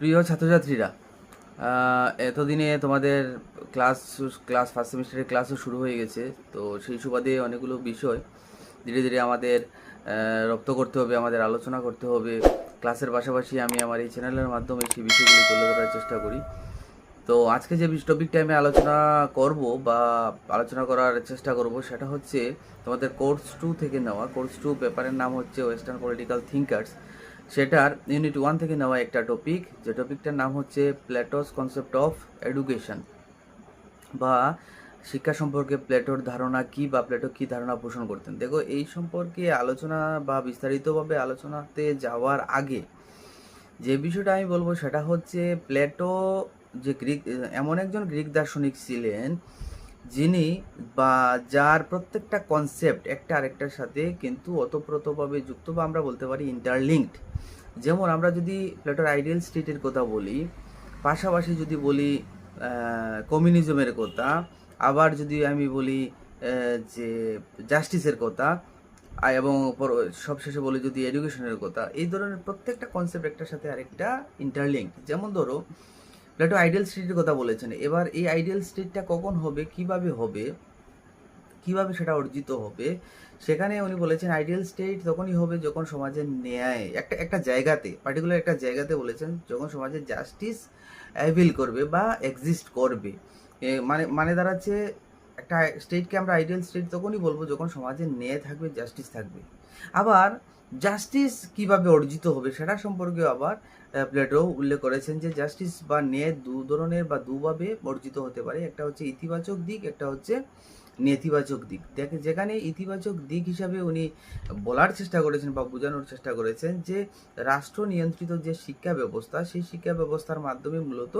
প্রিয় ছাত্রছাত্রীরা এতদিনে তোমাদের ক্লাস ক্লাস ফার্স্ট সেমিস্টারের ক্লাসও শুরু হয়ে গেছে, তো সেই সুবাদে অনেকগুলো বিষয় ধীরে ধীরে আমাদের রপ্ত করতে হবে, আমাদের আলোচনা করতে হবে। ক্লাসের পাশাপাশি আমি আমার এই চ্যানেলের মাধ্যমে সেই বিষয়গুলি তুলে ধরার চেষ্টা করি। তো আজকে যে টপিকটা আমি আলোচনা করব বা আলোচনা করার চেষ্টা করব সেটা হচ্ছে তোমাদের কোর্স টু থেকে নেওয়া। কোর্স টু পেপারের নাম হচ্ছে ওয়েস্টার্ন পলিটিক্যাল থিঙ্কার্স সেটার ইউনিট ওয়ান থেকে নেওয়া একটা টপিক যে টপিকটার নাম হচ্ছে প্ল্যাটোস কনসেপ্ট অফ এডুকেশন বা শিক্ষা সম্পর্কে প্লেটোর ধারণা কি বা প্লেটো কি ধারণা পোষণ করতেন। দেখো, এই সম্পর্কে আলোচনা বা বিস্তারিতভাবে আলোচনাতে যাওয়ার আগে যে বিষয়টা আমি বলব সেটা হচ্ছে প্লেটো যে গ্রিক, এমন একজন গ্রিক দার্শনিক ছিলেন যিনি বা যার প্রত্যেকটা কনসেপ্ট একটা আরেকটার সাথে কিন্তু ওতপ্রোতভাবে যুক্ত বা আমরা বলতে পারি ইন্টারলিঙ্কড যেমন আমরা যদি প্লেটোর আইডিয়াল স্টেটের কথা বলি, পাশাপাশি যদি বলি কমিউনিজমের কথা, আবার যদি আমি বলি যে জাস্টিসের কথা এবং সবশেষে বলি যদি এডুকেশনের কথা, এই ধরনের প্রত্যেকটা কনসেপ্ট একটার সাথে আরেকটা ইন্টারলিঙ্ক যেমন ধরো প্লেটো আইডিয়াল স্টেটের কথা বলেছেন। এবার এই আইডিয়াল স্টেটটা কখন হবে, কীভাবে হবে, কীভাবে সেটা অর্জিত হবে, সেখানে উনি বলেছেন আইডিয়াল স্টেট তখনই হবে যখন সমাজের ন্যায়, একটা একটা জায়গাতে পার্টিকুলার একটা জায়গাতে বলেছেন যখন সমাজের জাস্টিস অ্যাভিল করবে বা এক্সিস্ট করবে। মানে মানে দাঁড়াচ্ছে একটা স্টেটকে আমরা আইডিয়াল স্টেট তখনই বলব যখন সমাজে ন্যায় থাকবে জাস্টিস থাকবে। আবার জাস্টিস কীভাবে অর্জিত হবে সেটা সম্পর্কেও আবার প্লেটো উল্লেখ করেছেন যে জাস্টিস বা ন্যায় দু ধরনের বা দুভাবে অর্জিত হতে পারে। একটা হচ্ছে ইতিবাচক দিক, একটা হচ্ছে নেতিবাচক দিক। দেখে, যেখানে ইতিবাচক দিক হিসাবে উনি বলার চেষ্টা করেছেন বা বোঝানোর চেষ্টা করেছেন যে রাষ্ট্র নিয়ন্ত্রিত যে শিক্ষা ব্যবস্থা, সেই শিক্ষা ব্যবস্থার মাধ্যমে মূলত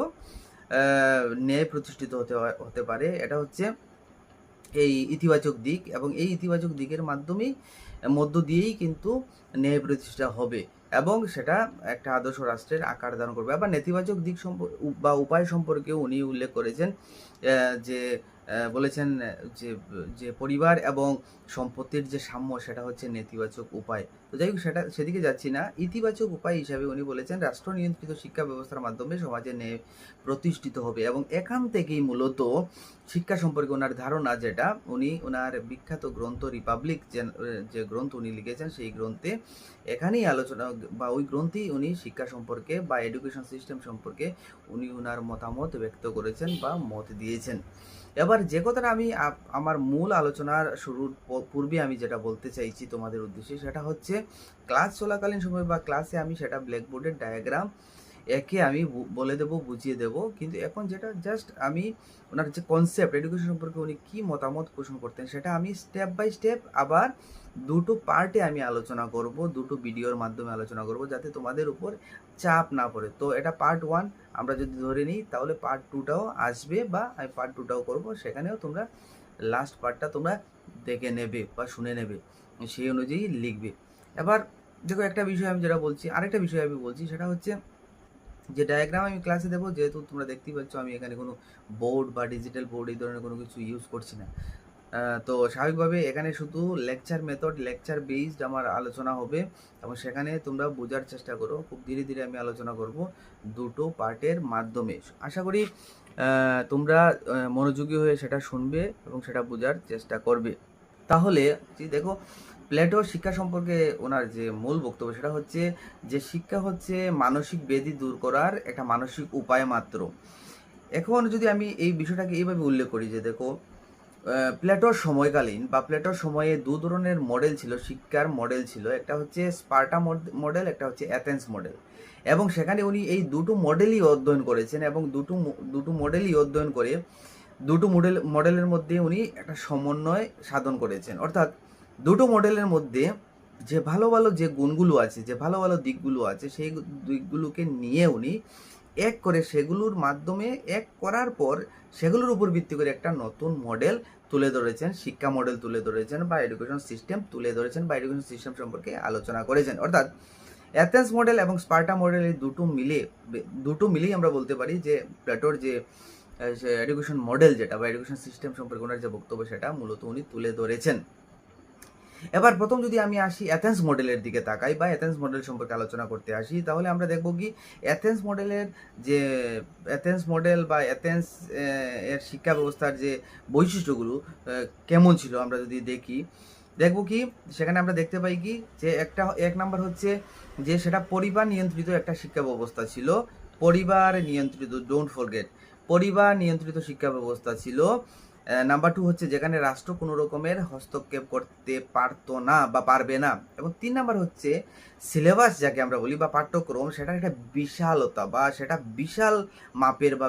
ন্যায় প্রতিষ্ঠিত হতে হতে পারে। এটা হচ্ছে এই ইতিবাচক দিক এবং এই ইতিবাচক দিকের মাধ্যমেই মধ্য দিয়েই কিন্তু ন্যায় প্রতিষ্ঠা হবে এবং সেটা একটা আদর্শ রাষ্ট্রের আকার ধারণ করবে। আবার নেতিবাচক দিক সম্পর্কে বা উপায় সম্পর্কেও উনি উল্লেখ করেছেন যে বলেছেন যে যে পরিবার এবং সম্পত্তির যে সাম্য, সেটা হচ্ছে নেতিবাচক উপায়। তো যাই হোক, সেটা, সেদিকে যাচ্ছি না। ইতিবাচক উপায় হিসাবে উনি বলেছেন, রাষ্ট্র নিয়ন্ত্রিত শিক্ষা ব্যবস্থার মাধ্যমে সমাজে ন্যায় প্রতিষ্ঠিত হবে এবং এখান থেকেই মূলত শিক্ষা সম্পর্কে ওনার ধারণা যেটা, উনি ওনার বিখ্যাত গ্রন্থ রিপাবলিক যে যে গ্রন্থ উনি লিখেছেন, সেই গ্রন্থে এখানেই আলোচনা, বা ওই গ্রন্থেই উনি শিক্ষা সম্পর্কে বা এডুকেশন সিস্টেম সম্পর্কে উনি ওনার মতামত ব্যক্ত করেছেন বা মত দিয়েছেন। এবার যে কথাটা আমি আমার মূল আলোচনার শুরুর পূর্বে আমি যেটা বলতে চাইছি তোমাদের উদ্দেশ্যে, সেটা হচ্ছে ক্লাস চলাকালীন সময় বা ক্লাসে আমি সেটা ব্ল্যাকবোর্ডের ডায়াগ্রাম একে আমি বলে দেব, বুঝিয়ে দেব। কিন্তু এখন যেটা জাস্ট আমি ওনার যে কনসেপ্ট এডুকেশন সম্পর্কে উনি কী মতামত পোষণ করতেন, সেটা আমি স্টেপ বাই স্টেপ আবার দুটো পার্টে আমি আলোচনা করব, দুটো ভিডিওর মাধ্যমে আলোচনা করব, যাতে তোমাদের উপর চাপ না পড়ে। তো এটা পার্ট ওয়ান আমরা যদি ধরে নিই, তাহলে পার্ট টুটাও আসবে বা আমি পার্ট টুটাও করব, সেখানেও তোমরা লাস্ট পার্টটা তোমরা দেখে নেবে বা শুনে নেবে, সেই অনুযায়ী লিখবে। এবার দেখো একটা বিষয় আমি যেটা বলছি, আরেকটা বিষয় আমি বলছি, সেটা হচ্ছে যে ডায়াগ্রাম আমি ক্লাসে দেবো, যেহেতু তোমরা দেখতেই পাচ্ছ আমি এখানে কোনো বোর্ড বা ডিজিটাল বোর্ড এই ধরনের কোনো কিছু ইউজ করছি না। তো স্বাভাবিকভাবে এখানে শুধু লেকচার মেথড লেকচার বেসড আমার আলোচনা হবে এবং সেখানে তোমরা বোঝার চেষ্টা করো, খুব ধীরে ধীরে আমি আলোচনা করব দুটো পার্টের মাধ্যমে। আশা করি তোমরা মনোযোগী হয়ে সেটা শুনবে এবং সেটা বোঝার চেষ্টা করবে। তাহলে দেখো প্লেটোর শিক্ষা সম্পর্কে ওনার যে মূল বক্তব্য সেটা হচ্ছে যে শিক্ষা হচ্ছে মানসিক বেদি দূর করার একটা মানসিক উপায় মাত্র। এখন যদি আমি এই বিষয়টাকে এইভাবে উল্লেখ করি যে দেখো প্লেটোর সময়কালীন বা প্লেটোর সময়ে দু ধরনের মডেল ছিল, শিক্ষার মডেল ছিল। একটা হচ্ছে স্পার্টা মডেল, একটা হচ্ছে অ্যাথেন্স মডেল। এবং সেখানে উনি এই দুটো মডেলই অধ্যয়ন করেছেন এবং দুটো দুটো মডেলই অধ্যয়ন করে দুটো মডেল, মডেলের মধ্যে উনি একটা সমন্বয় সাধন করেছেন। অর্থাৎ দুটো মডেলের মধ্যে যে ভালো ভালো যে গুণগুলো আছে, যে ভালো ভালো দিকগুলো আছে, সেই দিকগুলোকে নিয়ে উনি এক করে সেগুলোর মাধ্যমে এক করার পর সেগুলোর উপর ভিত্তি করে একটা নতুন মডেল তুলে ধরেছেন, শিক্ষা মডেল তুলে ধরেছেন বা এডুকেশন সিস্টেম তুলে ধরেছেন বা এডুকেশন সিস্টেম সম্পর্কে আলোচনা করেছেন। অর্থাৎ অ্যাথেন্স মডেল এবং স্পার্টা মডেল এই দুটো মিলে, দুটো মিলেই আমরা বলতে পারি যে প্লেটোর যে এডুকেশন মডেল যেটা বা এডুকেশন সিস্টেম সম্পর্কে ওনার যে বক্তব্য সেটা মূলত উনি তুলে ধরেছেন। এবার প্রথম যদি আমি আসি অ্যাথেন্স মডেলের দিকে তাকাই বা অ্যাথেন্স মডেল সম্পর্কে আলোচনা করতে আসি, তাহলে আমরা দেখব কি অ্যাথেন্স মডেলের যে অ্যাথেন্স মডেল বা অ্যাথেন্স এর শিক্ষা ব্যবস্থার যে বৈশিষ্ট্যগুলো কেমন ছিল আমরা যদি দেখি, দেখব কি সেখানে আমরা দেখতে পাই কি যে একটা, এক নাম্বার হচ্ছে যে সেটা পরিবার নিয়ন্ত্রিত একটা শিক্ষা ব্যবস্থা ছিল। পরিবার নিয়ন্ত্রিত ডোন্ট ফরগেট পরিবার নিয়ন্ত্রিত শিক্ষা ব্যবস্থা ছিল। নাম্বার টু হচ্ছে যেখানে রাষ্ট্র কোনো রকমের হস্তক্ষেপ করতে পারতো না বা পারবে না। এবং তিন নাম্বার হচ্ছে সিলেবাস যাকে আমরা বলি বা পাঠ্যক্রম, সেটার একটা বিশালতা বা সেটা বিশাল মাপের বা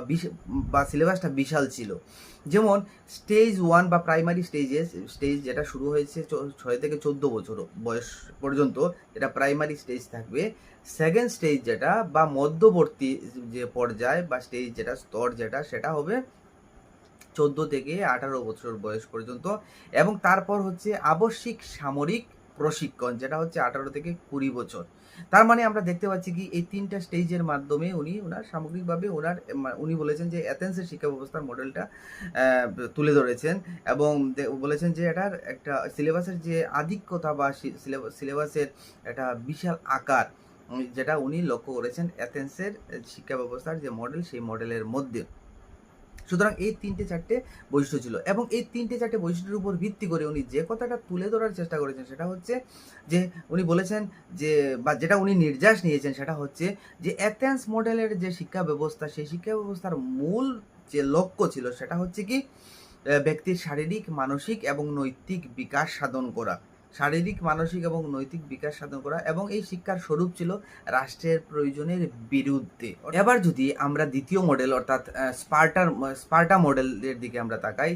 বা সিলেবাসটা বিশাল ছিল। যেমন স্টেজ ওয়ান বা প্রাইমারি স্টেজে স্টেজ যেটা শুরু হয়েছে ছয় থেকে চোদ্দ বছর বয়স পর্যন্ত, যেটা প্রাইমারি স্টেজ থাকবে। সেকেন্ড স্টেজ যেটা বা মধ্যবর্তী যে পর্যায় বা স্টেজ যেটা, স্তর যেটা, সেটা হবে চোদ্দ থেকে আঠারো বছর বয়স পর্যন্ত এবং তারপর হচ্ছে আবশ্যিক সামরিক প্রশিক্ষণ, যেটা হচ্ছে আঠারো থেকে কুড়ি বছর। তার মানে আমরা দেখতে পাচ্ছি কি এই তিনটা স্টেজের মাধ্যমে উনি ওনার সামগ্রিকভাবে ওনার উনি বলেছেন যে অ্যাথেন্সের শিক্ষা ব্যবস্থার মডেলটা তুলে ধরেছেন এবং বলেছেন যে এটার একটা সিলেবাসের যে আধিক্যতা বা সিলেবাসের একটা বিশাল আকার যেটা উনি লক্ষ্য করেছেন অ্যাথেন্সের শিক্ষা ব্যবস্থার যে মডেল সেই মডেলের মধ্যে। সুতরাং এই তিনটে চারটে বৈশিষ্ট্য ছিল। এবং এই তিনটে চারটে বৈশিষ্ট্যের উপর ভিত্তি করে উনি যে কথাটা তুলে ধরার চেষ্টা করেছেন সেটা হচ্ছে যে, উনি বলেছেন যে, বা যেটা উনি নির্যাস নিয়েছেন সেটা হচ্ছে যে অ্যাথেন্স মডেলের যে শিক্ষা ব্যবস্থা, সেই শিক্ষা ব্যবস্থার মূল যে লক্ষ্য ছিল সেটা হচ্ছে কি ব্যক্তির শারীরিক, মানসিক এবং নৈতিক বিকাশ সাধন করা। শারীরিক, মানসিক এবং নৈতিক বিকাশ সাধন করা এবং এই শিক্ষার স্বরূপ ছিল রাষ্ট্রের প্রয়োজনের বিরুদ্ধে। এবার যদি আমরা দ্বিতীয় মডেল অর্থাৎ স্পার্টার স্পার্টা মডেলের দিকে আমরা তাকাই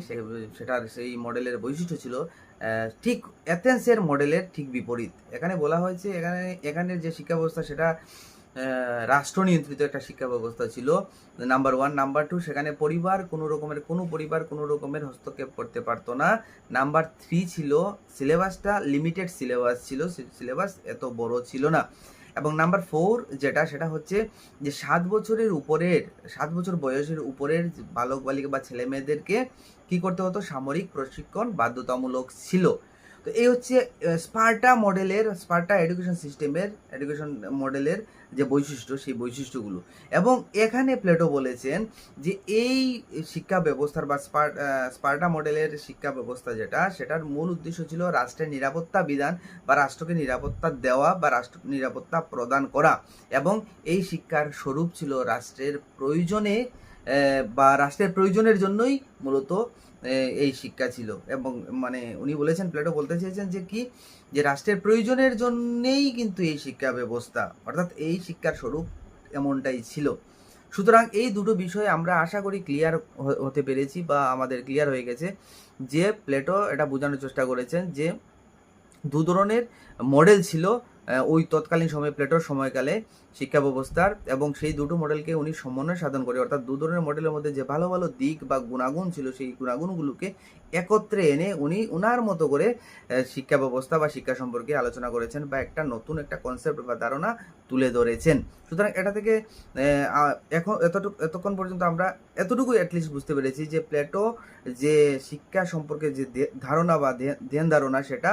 সেটার সেই মডেলের বৈশিষ্ট্য ছিল ঠিক অ্যাথেন্সের মডেলের ঠিক বিপরীত। এখানে বলা হয়েছে, এখানে, এখানের যে শিক্ষা ব্যবস্থা সেটা রাষ্ট্র নিয়ন্ত্রিত একটা শিক্ষা ব্যবস্থা ছিল। নাম্বার ওয়ান নাম্বার টু সেখানে পরিবার কোনো রকমের, কোনো পরিবার কোনো রকমের হস্তক্ষেপ করতে পারতো না। নাম্বার থ্রি ছিল সিলেবাসটা লিমিটেড সিলেবাস ছিল সিলেবাস এত বড় ছিল না। এবং নাম্বার ফোর যেটা, সেটা হচ্ছে যে সাত বছরের উপরের, সাত বছর বয়সের উপরের বালক বালিকা বা ছেলে মেয়েদেরকে কি করতে হতো? সামরিক প্রশিক্ষণ বাধ্যতামূলক ছিল। তো এই হচ্ছে স্পার্টা মডেলের, স্পার্টা এডুকেশন সিস্টেমের, এডুকেশন মডেলের যে বৈশিষ্ট্য, সেই বৈশিষ্ট্যগুলো। এবং এখানে প্লেটো বলেছেন যে এই শিক্ষা ব্যবস্থার বা স্পার- স্পার্টা মডেলের শিক্ষা ব্যবস্থা যেটা, সেটার মূল উদ্দেশ্য ছিল রাষ্ট্রের নিরাপত্তা বিধান বা রাষ্ট্রকে নিরাপত্তা দেওয়া বা রাষ্ট্র নিরাপত্তা প্রদান করা। এবং এই শিক্ষার স্বরূপ ছিল রাষ্ট্রের প্রয়োজনে বা রাষ্ট্রের প্রয়োজনের জন্যই মূলত এই শিক্ষা ছিল। এবং মানে উনি বলেছেন, প্লেটো বলতে চেয়েছেন যে কি, যে রাষ্ট্রের প্রয়োজনের জন্যেই কিন্তু এই শিক্ষা ব্যবস্থা, অর্থাৎ এই শিক্ষার স্বরূপ এমনটাই ছিল। সুতরাং এই দুটো বিষয়ে আমরা আশা করি ক্লিয়ার হতে পেরেছি বা আমাদের ক্লিয়ার হয়ে গেছে যে প্লেটো এটা বোঝানোর চেষ্টা করেছেন যে দু ধরনের মডেল ছিল ওই তৎকালীন সময়ে প্লেটোর সময়কালে শিক্ষা ব্যবস্থার এবং সেই দুটো মডেলকে উনি সমন্বয় সাধন করে, অর্থাৎ দু ধরনের মডেলের মধ্যে যে ভালো ভালো দিক বা গুণাগুণ ছিল সেই গুণাগুণগুলোকে একত্রে এনে উনি উনার মতো করে শিক্ষা ব্যবস্থা বা শিক্ষা সম্পর্কে আলোচনা করেছেন বা একটা নতুন একটা কনসেপ্ট বা ধারণা তুলে ধরেছেন। সুতরাং এটা থেকে এখন এতটুকু, এতক্ষণ পর্যন্ত আমরা এতটুকু অ্যাটলিস্ট বুঝতে পেরেছি যে প্লেটো যে শিক্ষা সম্পর্কে যে ধারণা বা ধ্যান ধারণা সেটা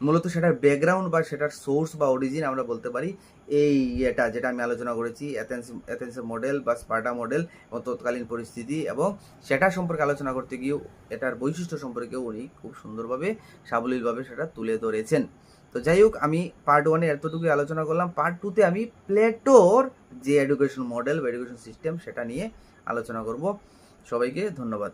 মূলত সেটার ব্যাকগ্রাউন্ড বা সেটার সোর্স বা অরিজিন আমরা বলতে পারি এই এটা যেটা আমি আলোচনা করেছি অ্যাথেন্স অ্যাথেন্সের মডেল বা স্পার্টা মডেল এবং তৎকালীন পরিস্থিতি এবং সেটা সম্পর্কে আলোচনা করতে গিয়েও, এটার বৈশিষ্ট্য সম্পর্কেও উনি খুব সুন্দরভাবে, সাবলীলভাবে সেটা তুলে ধরেছেন। তো যাই হোক, আমি পার্ট ওয়ানে এতটুকুই আলোচনা করলাম। পার্ট টুতে আমি প্লেটোর যে এডুকেশন মডেল বা এডুকেশন সিস্টেম সেটা নিয়ে আলোচনা করব। সবাইকে ধন্যবাদ।